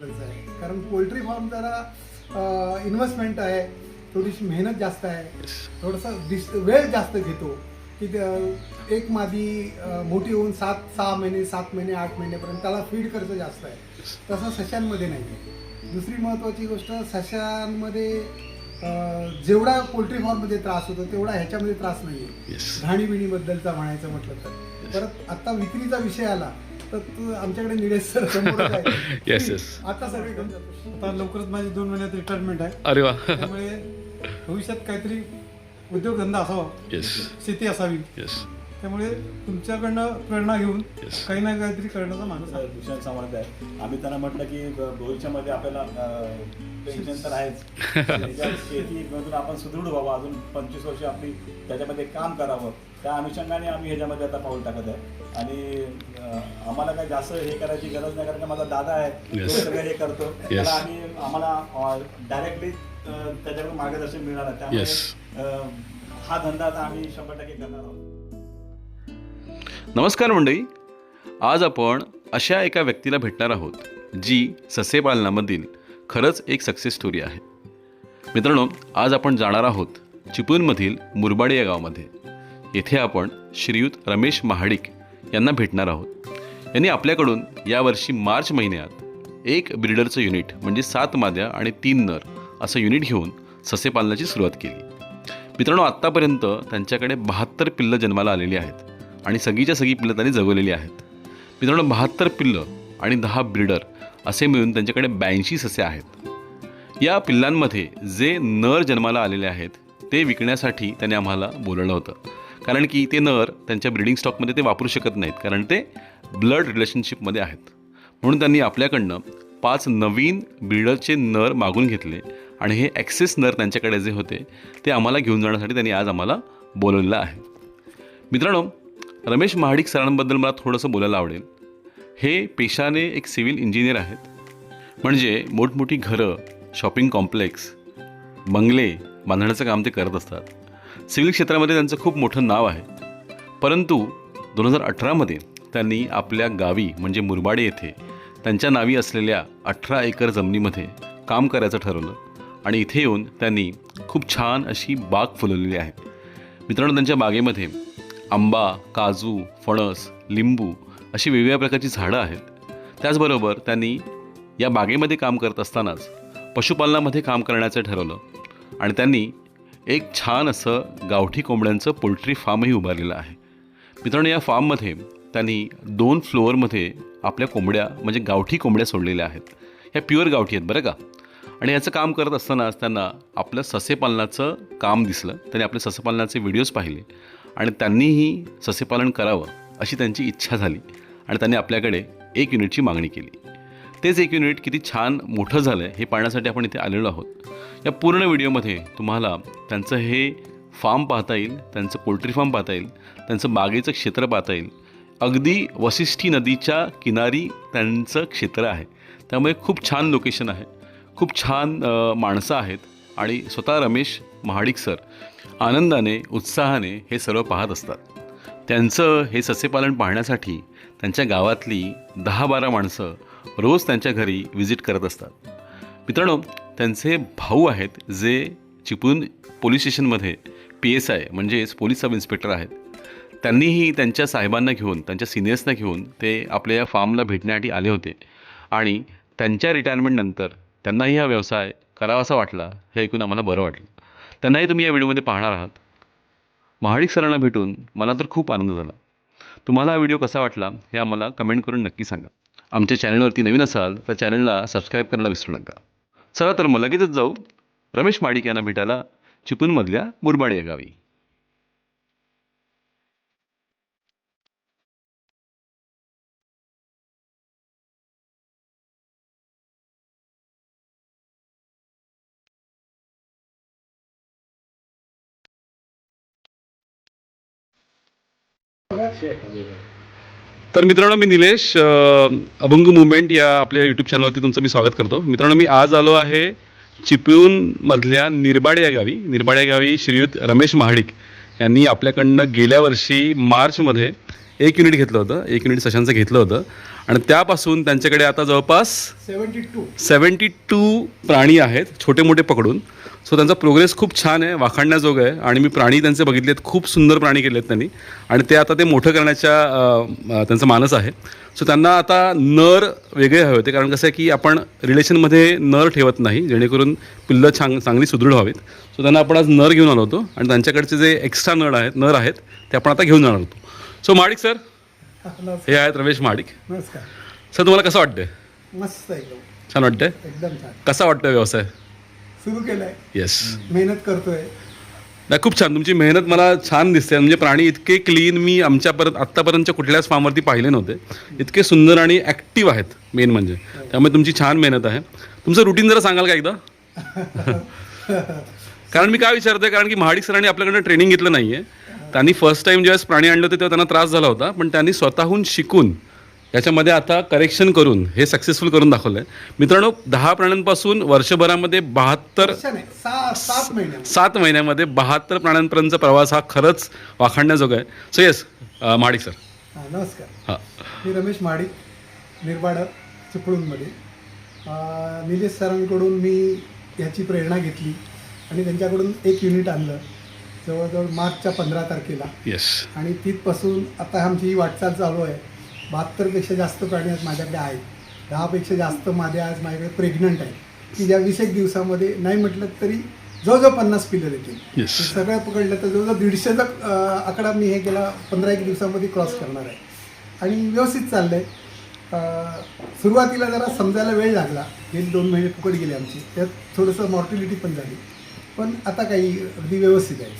आहे. कारण poultry form जरा इन्व्हेस्टमेंट आहे थोडीशी मेहनत जास्त आहे. थोडंसं डिस वेळ जास्त घेतो. की एक मादी मोठी होऊन सात सहा महिने सात महिने आठ महिनेपर्यंत त्याला फीड खर्च जास्त आहे. तसं सशांमध्ये नाही आहे. दुसरी महत्त्वाची गोष्ट सशांमध्ये जेवढा पोल्ट्री फार्ममध्ये त्रास होतो तेवढा ह्याच्यामध्ये त्रास नाही आहे घाणीबिणीबद्दलचा म्हणायचं म्हटलं तर. परत आता विक्रीचा विषय आला. तर तू आमच्याकडे निलेश सर येस येस आता जातो. आता लवकरच माझी दोन महिन्यात रिटायरमेंट आहे. अरे वा. त्यामुळे भविष्यात काहीतरी उद्योगधंदा असावा. येस शेती असावी. येस त्यामुळे तुमच्याकडनं प्रेरणा घेऊन. काही ना काहीतरी करण्याचा माणूस आहे. भूषण सावंत आहे. आम्ही त्यांना म्हटलं की भविष्यामध्ये आपल्याला पेन्शन तर आहेच. त्याच्यात शेतीमधून आपण सुदृढ व्हावं. अजून पंचवीस वर्ष आपली त्याच्यामध्ये काम करावं. त्या अनुषंगाने आम्ही ह्याच्यामध्ये आता पाऊल टाकत आहे. आणि आम्हाला काही जास्त हे करायची गरज नाही कारण का माझा दादा आहे. तो. सगळं हे करतो. त्याला आम्ही आम्हाला डायरेक्टली त्याच्याकडून मार्गदर्शन मिळणार आहे. त्यामुळे हा धंदा आता आम्ही शंभर टक्के करणार आहोत. नमस्कार मंडळी. आज आपण अशा एका व्यक्तीला भेटणार आहोत जी सस्यपालनामधील खरंच एक सक्सेस स्टोरी आहे. मित्रांनो आज आपण जाणार आहोत चिपळूणमधील मुरबाडे या गावामध्ये. येथे आपण श्रीयुत रमेश महाडिक यांना भेटणार आहोत. यांनी आपल्याकडून यावर्षी मार्च महिन्यात एक ब्रिडरचं युनिट म्हणजे सात माद्या आणि तीन नर असं युनिट घेऊन सस्यपालनाची सुरुवात केली. मित्रांनो आत्तापर्यंत त्यांच्याकडे बहात्तर पिल्लं जन्माला आलेली आहेत. आणि सगळीच्या सगळी पिल्लं त्यांनी जगवलेली आहेत. मित्रांनो बहात्तर पिल्लं आणि दहा ब्रिडर असे मिळून त्यांच्याकडे ब्याऐंशी ससे आहेत. या पिल्लांमध्ये जे नर जन्माला आलेले आहेत ते विकण्यासाठी त्यांनी आम्हाला बोलवलं होतं. कारण की ते नर त्यांच्या ब्रिडिंग स्टॉकमध्ये ते वापरू शकत नाहीत कारण ते ब्लड रिलेशनशिपमध्ये आहेत. म्हणून त्यांनी आपल्याकडनं पाच नवीन ब्रिडरचे नर मागून घेतले आणि हे ॲक्सेस नर त्यांच्याकडे जे होते ते आम्हाला घेऊन जाण्यासाठी त्यांनी आज आम्हाला बोलवलेलं आहे. मित्रांनो रमेश महाडिक सरांबद्दल मला थोडंसं बोलायला आवडेल. हे पेशाने एक सिव्हिल इंजिनियर आहेत. म्हणजे मोठमोठी घरं शॉपिंग कॉम्प्लेक्स बंगले बांधण्याचं काम ते करत असतात. सिव्हिल क्षेत्रामध्ये त्यांचं खूप मोठं नाव आहे. परंतु दोन हजार अठरामध्ये त्यांनी आपल्या गावी म्हणजे मुरबाडे येथे त्यांच्या नावी असलेल्या अठरा एकर जमिनीमध्ये काम करायचं ठरवलं आणि इथे येऊन त्यांनी खूप छान अशी बाग फुलवलेली आहे. मित्रांनो त्यांच्या बागेमध्ये आंबा काजू फणस लिंबू अशी वेगवेगळ्या प्रकारची झाडं आहेत. त्याचबरोबर त्यांनी या बागेमध्ये काम करत असतानाच पशुपालनामध्ये काम करण्याचं ठरवलं आणि त्यांनी एक छान असं गावठी कोंबड्यांचं पोल्ट्री फार्मही उभारलेलं आहे. मित्रांनो या फार्ममध्ये त्यांनी दोन फ्लोअरमध्ये आपल्या कोंबड्या म्हणजे गावठी कोंबड्या सोडलेल्या आहेत. ह्या प्युअर गावठी आहेत बरं का? आणि याचं काम करत असतानाच त्यांना आपलं सस्यपालनाचं काम दिसलं. त्यांनी आपले सस्यपालनाचे व्हिडिओज पाहिले. आणि त्यांनीही सस्यपालन करावं अशी त्यांची इच्छा झाली आणि त्यांनी आपल्याकडे एक युनिटची मागणी केली. तेच एक युनिट किती छान मोठं झालं आहे हे पाहण्यासाठी आपण इथे आलेलो आहोत. या पूर्ण व्हिडिओमध्ये तुम्हाला त्यांचं हे फार्म पाहता येईल त्यांचं पोल्ट्री फार्म पाहता येईल त्यांचं बागेचं क्षेत्र पाहता येईल. अगदी वसिष्ठी नदीच्या किनारी त्यांचं क्षेत्र आहे. त्यामुळे खूप छान लोकेशन आहे. खूप छान माणसं आहेत. आणि स्वतः रमेश महाडिक सर आनंदाने उत्साहाने हे सर्व पाहत असतात. त्यांचं हे सस्यपालन पाहण्यासाठी त्यांच्या गावातली दहा बारा माणसं रोज त्यांच्या घरी व्हिजिट करत असतात. मित्रांनो त्यांचे भाऊ आहेत जे चिपळूण पोलीस स्टेशनमध्ये पी एस आय म्हणजेच पोलीस सब इन्स्पेक्टर आहेत. त्यांनीही त्यांच्या साहेबांना घेऊन त्यांच्या सिनियर्सना घेऊन ते आपल्या या फार्मला भेटण्यासाठी आले होते. आणि त्यांच्या रिटायरमेंटनंतर त्यांनाही हा व्यवसाय करावासा वाटला हे ऐकून आम्हाला बरं वाटलं. त्यांनाही तुम्ही या व्हिडिओमध्ये पाहणार आहात. महाडिक सरांना भेटून मला तर खूप आनंद झाला. तुम्हाला हा व्हिडिओ कसा वाटला हे आम्हाला कमेंट करून नक्की सांगा. आमच्या चॅनलवरती नवीन असाल तर चॅनलला सबस्क्राईब करायला विसरू नका. चला तर मग लगेचच जाऊ. रमेश माडिक यांना भेटायला चिपळूणमधल्या मुरबाड या गावी. तर मित्रांनो मी निलेश अभंग मुवमेंट या आपल्या यूट्यूब चॅनलवरती तुमचं मी स्वागत करतो. मित्रांनो मी आज आलो आहे चिपळूणमधल्या निरबाड या गावी. निरबाड या गावी श्रीयुत रमेश महाडिक यांनी आपल्याकडनं गेल्या वर्षी मार्चमध्ये एक युनिट घेतलं होतं. एक युनिट सशांचं घेतलं होतं. आणि त्यापासून त्यांच्याकडे आता जवळपास सेवन्टी टू. सेवन्टी टू प्राणी आहेत छोटे मोठे पकडून. सो त्यांचा प्रोग्रेस खूप छान आहे वाखाणण्याजोगं आहे. आणि मी प्राणी त्यांचे बघितलेत खूप सुंदर प्राणी केलेत त्यांनी. आणि ते आता ते मोठं करण्याच्या त्यांचं मानस आहे. सो त्यांना आता नर वेगळे हवे होते. कारण कसं आहे की आपण रिलेशनमध्ये नर ठेवत नाही जेणेकरून पिल्लं छान चांगली सुदृढ व्हावीत. सो त्यांना आपण आज नर घेऊन आलो होतो. आणि त्यांच्याकडचे जे एक्स्ट्रा नर आहेत नर आहेत ते आपण आता घेऊन जाणार होतो. सो माडिक सर हे आहेत रमेश माडिक नमस्कार. सर तुम्हाला कसं वाटतंय? मस्त एकदम. छान वाटतंय? एकदम कसा वाटतोय व्यवसाय? सुरू केलंय. येस मेहनत करतोय. नाही खूप छान. तुमची मेहनत मला छान दिसते. म्हणजे प्राणी इतके क्लीन मी आमच्यापर्यंत आत्तापर्यंतच्या कुठल्याच फार्मवरती पाहिले नव्हते. इतके सुंदर आणि ॲक्टिव्ह आहेत मेन म्हणजे. त्यामुळे तुमची छान मेहनत आहे. तुमचं रुटीन जरा सांगाल का एकदा? कारण मी काय विचारतोय कारण की महाडिक सरांनी आपल्याकडनं ट्रेनिंग घेतलं नाही आहे त्यांनी फर्स्ट टाईम ज्यावेळेस प्राणी आणले होते तेव्हा त्यांना त्रास झाला होता. पण त्यांनी स्वतःहून शिकून याच्यामध्ये आता करेक्शन करून हे सक्सेसफुल करून दाखवलं आहे मित्रांनो दहा प्राण्यांपासून वर्षभरामध्ये बहात्तर सात महिने. सात महिन्यामध्ये बहात्तर प्राण्यांपर्यंतचा प्रवास हा खरंच वाखाणण्याजोगा आहे. सो येस महाडिक सर हा, नमस्कार. हां. मी रमेश महाडिक निर्वाडक चिपळूणमध्ये. निलेश सरांकडून मी ह्याची प्रेरणा घेतली आणि त्यांच्याकडून एक युनिट आणलं जवळजवळ मार्चच्या पंधरा तारखेला. येस आणि तिथपासून आता आमची ही वाटचाल चालू आहे. बहात्तरपेक्षा जास्त प्राणी आज माझ्याकडे आहेत. दहापेक्षा जास्त मादे आज माझ्याकडे प्रेग्नंट आहेत. की ज्या वीस एक दिवसामध्ये नाही म्हटलं तरी जवळजवळ पन्नास पिल्लर येतील Yes. सगळं पकडलं तर जवळजवळ दीडशेचा आकडा मी हे गेला पंधरा एक दिवसामध्ये क्रॉस करणार आहे. आणि व्यवस्थित चाललं आहे सुरुवातीला जरा समजायला वेळ लागला. हे दोन महिने फुकट गेले आमची. त्यात थोडंसं मॉर्टिलिटी पण झाली. पण आता काही अगदी व्यवस्थित आहे.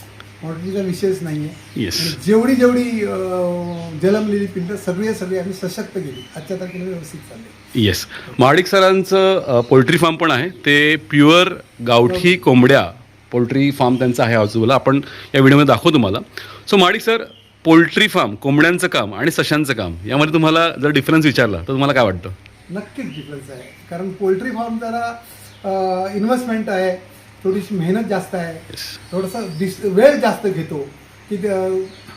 मॉर्टिलिटीचा विषयच नाही आहे Yes. जेवढी जेवढी अं, जन्मलेली पिल्लं सगळी सगळी आम्ही सशक्त केली. आजच्या तारखेला व्यवस्थित चालले येस महाडिक सरांचं पोल्ट्री फार्म पण आहे. ते प्युअर गावठी कोंबड्या पोल्ट्री फार्म त्यांचा आहे आजूबाजूला. आपण या व्हिडिओमध्ये दाखवू तुम्हाला. So Mahadik sir poultry farm कोंबड्यांचं काम आणि सशांचं काम यामध्ये तुम्हाला जर डिफरन्स विचारला तर तुम्हाला काय वाटतं? नक्कीच डिफरन्स आहे. कारण पोल्ट्री फार्म जरा इन्व्हेस्टमेंट आहे. थोडीशी मेहनत जास्त आहे. थोडंसं डिस वेळ जास्त घेतो. की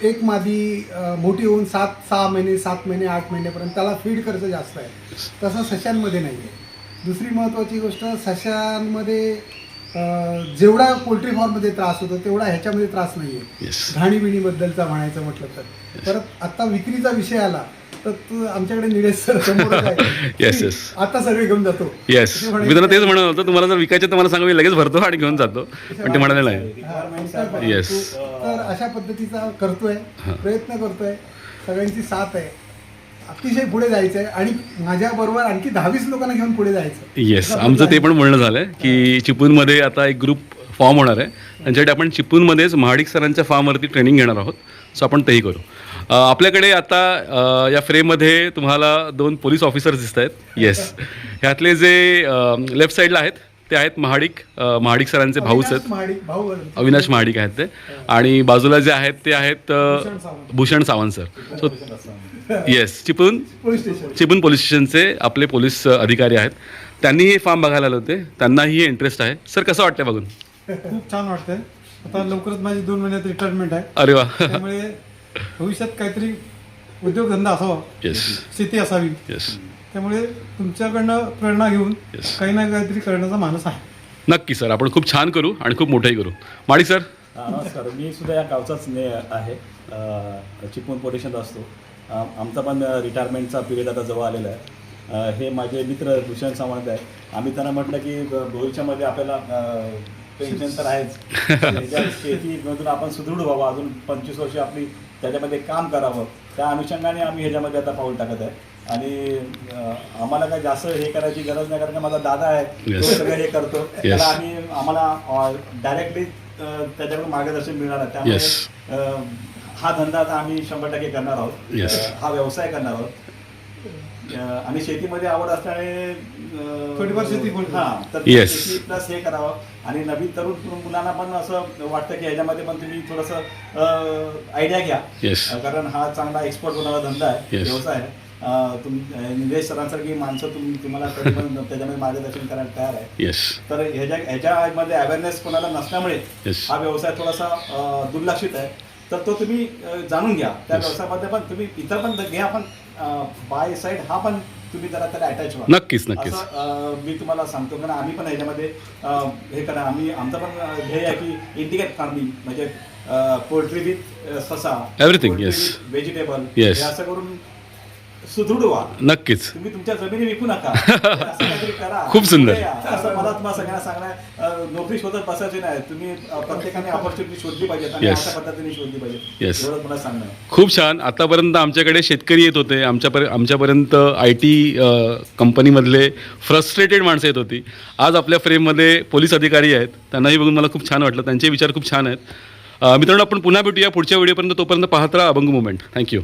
एक मादी मोठी होऊन सात सहा महिने सात महिने आठ महिन्यापर्यंत त्याला फीड खर्च जास्त आहे. तसं सशांमध्ये नाही आहे. दुसरी महत्त्वाची गोष्ट सशांमध्ये जेवढा पोल्ट्री फार्ममध्ये त्रास होतो तेवढा ह्याच्यामध्ये त्रास नाही आहे घाणीबिणीबद्दलचा म्हणायचं म्हटलं तर. परत आता विक्रीचा विषय आला. तर तू आमच्याकडे निलेश सर Yes, yes. आता सगळे घेऊन जातो. येस मी त्यांना तेच म्हणत होतो तुम्हाला जर विकायचं तर मला सांगा मी लगेच भरतो आणि घेऊन जातो. पण ते म्हणाले नाही. Requirements तर- अशा पद्धतीचा करतोय प्रयत्न करतोय. सगळ्यांची साथ आहे. अतिशय पुढे जायचं आहे आणि माझ्या बरोबर आणखी दहावीस लोकांना घेऊन पुढे जायचं येस आमचं ते पण बोलणं झालं आहे की चिपळूणमध्ये आता एक ग्रुप फॉर्म होणार आहे. त्यांच्यासाठी आपण चिपळूणमध्येच महाडिक सरांच्या फार्मवरती ट्रेनिंग घेणार आहोत. सो आपण तेही करू. आपल्याकडे आता या फ्रेममध्ये तुम्हाला दोन पोलीस ऑफिसर्स दिसत आहेत येस ह्यातले जे लेफ्ट साईडला आहेत ते आहेत महाडिक महाडिक सरांचे भाऊच आहेत. अविनाश महाडिक आहेत ते. आणि बाजूला जे आहेत ते आहेत Bhushan Sawant. Sir. So yes Chiplun station. Chiplun police स्टेशनचे आपले पोलीस अधिकारी आहेत. त्यांनी हे फार्म बघायला आले होते. त्यांनाही इंटरेस्ट आहे. सर कसं वाटतंय बघून? खूप छान वाटतंय. आता लवकरच माझी दोन महिन्यात रिटायरमेंट आहे. अरे वा. त्यामुळे भविष्यात काहीतरी उद्योगधंदा असावा. येस शेती असावी. येस त्यामुळे तुमच्याकडनं प्रेरणा घेऊन Yes. काही ना काहीतरी करण्याचा मानस आहे. नक्की सर. आपण खूप छान करू आणि खूप मोठंही करू. माडिक सर. हा, नमस्कार. मी सुद्धा या गावचाच ने आहे. अ, चिपळूण असतो. आमचा पण रिटायरमेंटचा पिरियड आता जवळ आलेला आहे. अ, हे माझे मित्र भूषण सावंत आहे आम्ही त्यांना म्हटलं की ब- भविष्यामध्ये आपल्याला पेन्शन तर आहेच. शेतीमधून आपण सुदृढ व्हावं. अजून पंचवीस वर्ष आपली त्याच्यामध्ये काम करावं. त्या अनुषंगाने आम्ही ह्याच्यामध्ये आता पाऊल टाकत आहे. आणि आम्हाला काय जास्त हे करायची गरज नाही कारण का माझा दादा आहे. तो. सगळं हे करतो. त्याला आम्ही आम्हाला डायरेक्टली त्याच्याकडून मार्गदर्शन मिळणार आहे. त्यामुळे हा धंदा आता आम्ही शंभर टक्के करणार आहोत. हा व्यवसाय करणार आहोत. आणि शेतीमध्ये आवड असल्याने थोडीफार शेती पण. हा तर. शेती प्लस हे करावं. आणि नवीन तरुण मुलांना पण असं वाटतं की ह्याच्यामध्ये पण तुम्ही थोडंसं आयडिया घ्या. कारण हा चांगला एक्सपोर्ट होणारा धंदा आहे. व्यवसाय आहे. तुम निलेश सरांसारखी माणसं तुम तुम्हाला त्याच्यामध्ये मार्गदर्शन करायला तयार आहे. तर ह्याच्या ह्याच्यामध्ये अवेअरनेस कोणाला नसल्यामुळे. हा व्यवसाय थोडासा दुर्लक्षित आहे. तर तो तुम्ही जाणून घ्या. त्या व्यवसायामध्ये पण तुम्ही इतर पण घ्या पण बाय साईड हा पण तुम्ही जरा त्याला अटॅच व्हा नक्कीच, नक्कीच. असं, अ, मी तुम्हाला सांगतो कारण आम्ही पण ह्याच्यामध्ये अ, हे करा आम्ही आमचं पण अ, ध्येय आहे की इंडिकेट फार्मिंग म्हणजे पोल्ट्री विथ ससा Everything, yes. Vegetable Yes. असं करून सुदृढ व्हा नक्कीच. तुम्ही तुमच्या जमिनी विकू नका. असं काहीतरी करा. खूप सुंदर. पुढे या. असं मला तुम्हाला सगळ्यांना सांगणार अ, नोकरी शोधत बसायची नाही. तुम्ही अ, प्रत्येकाने शोधली पाहिजे आणि Yes. अशा पद्धतीने शोधली पाहिजे Yes. एवढंच मला सांगणं आहे. खूप छान. आतापर्यंत आमच्याकडे शेतकरी येत होते. आमच्यापर आमच्यापर्यंत आय टी कंपनीमधले फ्रस्ट्रेटेड माणसं येत होती. आज आपल्या फ्रेममध्ये पोलीस अधिकारी आहेत. त्यांनाही बघून मला खूप छान वाटलं. त्यांचे विचार खूप छान आहेत. अ, मित्रांनो आपण पुन्हा भेटूया. पुढच्या व्हिडिओपर्यंत तोपर्यंत पाहत राहा अभंग मुवमेंट थँक्यू